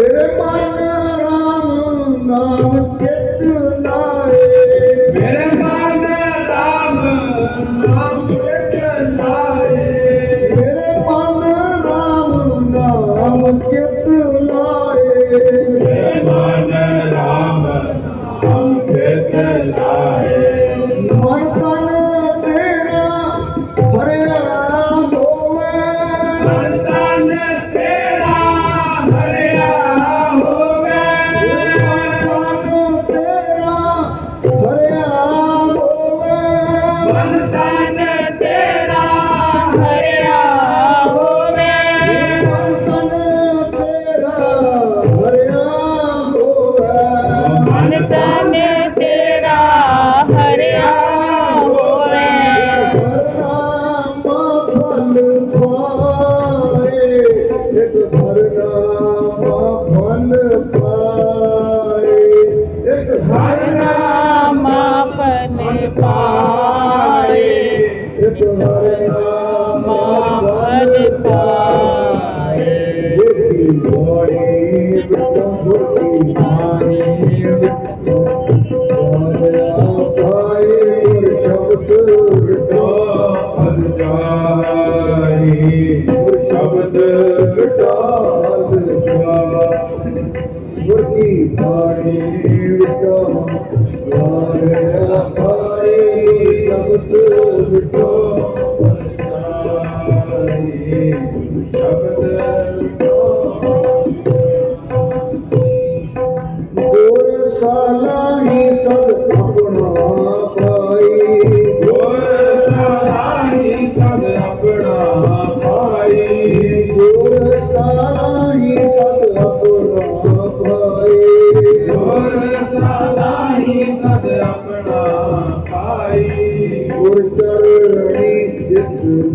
ਮੇਰੇ ਮਨ ਰਾਮ ਨਾਮ ਚਿਤ ਲਾਏ ਮੇਰੇ ਮਨ ਰਾਮ ਨਾਮ ਚਿਤ ਲਾਏ ਮੇਰੇ ਮਨ ਰਾਮ ਨਾਮ ਚਿਤ ਲਾਏ ਮੇਰੇ ਮਨ ਰਾਮ ਨਾਮ ਚਿਤ ਲਾਏ ਮਨ ਤਨ ਤੇਰਾ ਹਰਿਆ ਹੋਵੇ। ਮਨ ਤਨ ਤੇਰਾ ਪਾਏ ਗੁਰਕੀ ਬਾਣੀ ਬਿਟੋ ਗੁਰਕੀ ਬਾਣੀ ਬਿਟੋ ਪਾਏ ਗੁਰ ਸ਼ਬਦ ਬਿਟੋ ਪਦ ਜਾਈ ਗੁਰ ਸ਼ਬਦ ਬਿਟੋ ਹਲ ਜਾ ਗੁਰਕੀ ਬਾਣੀ ਬਿਟੋ ਸਾਰਿਆ ਪਾਏ ਸ਼ਬਦ ਬਿਟੋ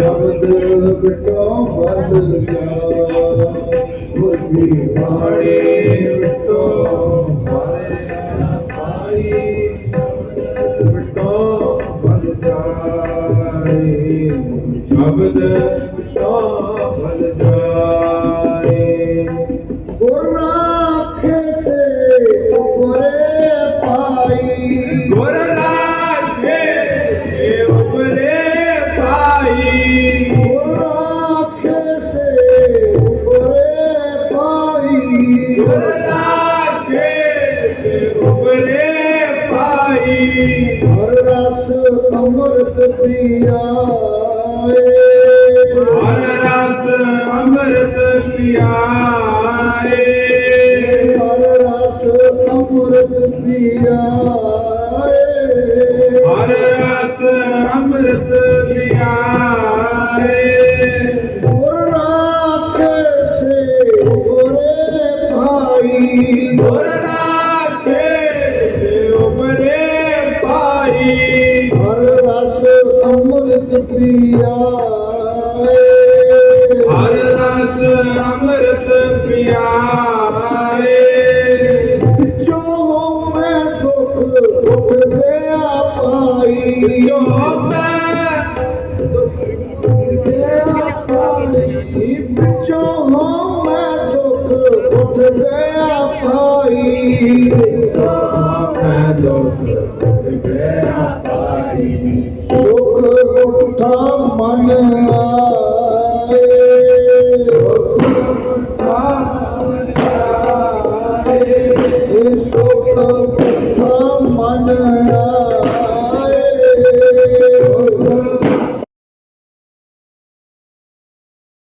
ਸ਼ਬਦ ਬਿਟੋ ਵੱਲ ਜਾ ਗੁਰ ਬਾਣੀ ਬਿਟੋ ਵਾਰਿਆ ਪਾਏ ਬਿਟੋ ਬਲ ਜਾਏ ਸ਼ਬਦ ਬਿਟੋ ਬਲ ਜਾਏ ਅੰਮ੍ਰਿਤ ਪੀਆਏ ਹਰ ਰਸ ਅੰਮ੍ਰਿਤ ਪਿਆਏ ਹਰ ਰਸ ਅੰਮ੍ਰਿਤ ਪੀਆਏ ਹਰ ਰਸ ਅੰਮ੍ਰਿਤ ਪਿਆਏ ਭਾਈ ਹਰ ਰਸ ਅੰਮ੍ਰਿਤ ਪੀਆਏ ਹਰ ਰਸ ਅੰਮ੍ਰਿਤ ਪਿਆਏ ਜੋ ਮੈਂ ਦੁੱਖ ਉੱਠਦੇ ਆ ਪਾਈ ਜੋ ਮੈਂ ਆ ਮੈਂ ਦੁੱਖ ਗਿਆ ਪਾਈ ਸੁਖ ਉਠਾ ਮਨ ਆਏ ਇਹ ਸੁਖ